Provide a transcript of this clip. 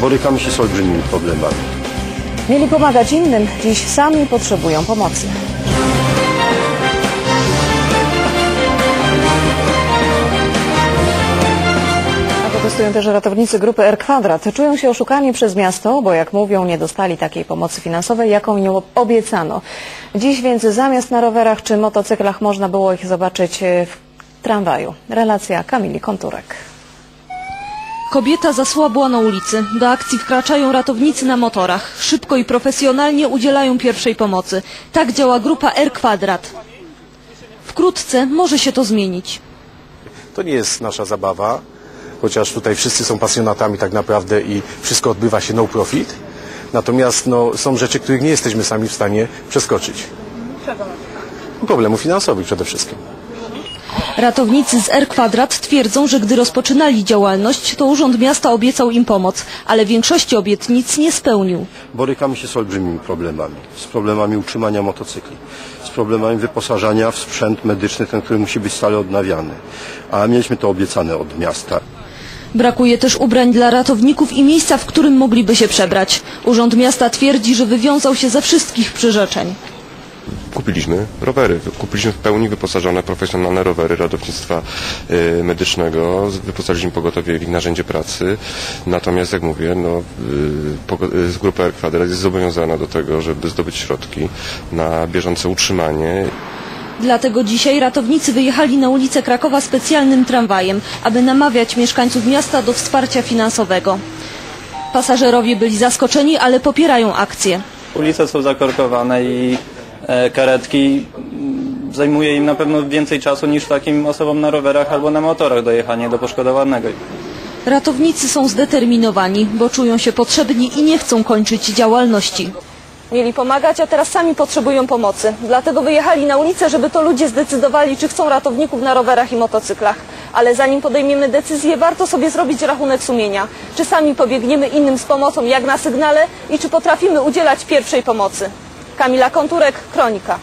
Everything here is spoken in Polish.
Borykamy się z olbrzymimi problemami. Mieli pomagać innym, dziś sami potrzebują pomocy. Protestują też ratownicy grupy R Kwadrat. Czują się oszukani przez miasto, bo jak mówią, nie dostali takiej pomocy finansowej, jaką im obiecano. Dziś więc zamiast na rowerach czy motocyklach można było ich zobaczyć w tramwaju. Relacja Kamili Konturek. Kobieta zasłabła na ulicy. Do akcji wkraczają ratownicy na motorach. Szybko i profesjonalnie udzielają pierwszej pomocy. Tak działa grupa R Kwadrat. Wkrótce może się to zmienić. To nie jest nasza zabawa, chociaż tutaj wszyscy są pasjonatami tak naprawdę i wszystko odbywa się no profit. Natomiast no, są rzeczy, których nie jesteśmy sami w stanie przeskoczyć. Problemów finansowych przede wszystkim. Ratownicy z R Kwadrat twierdzą, że gdy rozpoczynali działalność, to Urząd Miasta obiecał im pomoc, ale większości obietnic nie spełnił. Borykamy się z olbrzymimi problemami. Z problemami utrzymania motocykli, z problemami wyposażania w sprzęt medyczny, ten, który musi być stale odnawiany. A mieliśmy to obiecane od miasta. Brakuje też ubrań dla ratowników i miejsca, w którym mogliby się przebrać. Urząd Miasta twierdzi, że wywiązał się ze wszystkich przyrzeczeń. Kupiliśmy rowery. Kupiliśmy w pełni wyposażone profesjonalne rowery ratownictwa y, medycznego. Wyposażyliśmy pogotowie w ich narzędzie pracy. Natomiast, jak mówię, no, y, y, grupa R Kwadrat jest zobowiązana do tego, żeby zdobyć środki na bieżące utrzymanie Dlatego dzisiaj ratownicy wyjechali na ulicę Krakowa specjalnym tramwajem, aby namawiać mieszkańców miasta do wsparcia finansowego. Pasażerowie byli zaskoczeni, ale popierają akcję. Ulice są zakorkowane i karetki mm, zajmuje im na pewno więcej czasu niż takim osobom na rowerach albo na motorach dojechanie do poszkodowanego. Ratownicy są zdeterminowani, bo czują się potrzebni i nie chcą kończyć działalności. Mieli pomagać, a teraz sami potrzebują pomocy. Dlatego wyjechali na ulicę, żeby to ludzie zdecydowali, czy chcą ratowników na rowerach i motocyklach. Ale zanim podejmiemy decyzję, warto sobie zrobić rachunek sumienia. Czy sami pobiegniemy innym z pomocą, jak na sygnale i czy potrafimy udzielać pierwszej pomocy. Kamila Konturek, Kronika.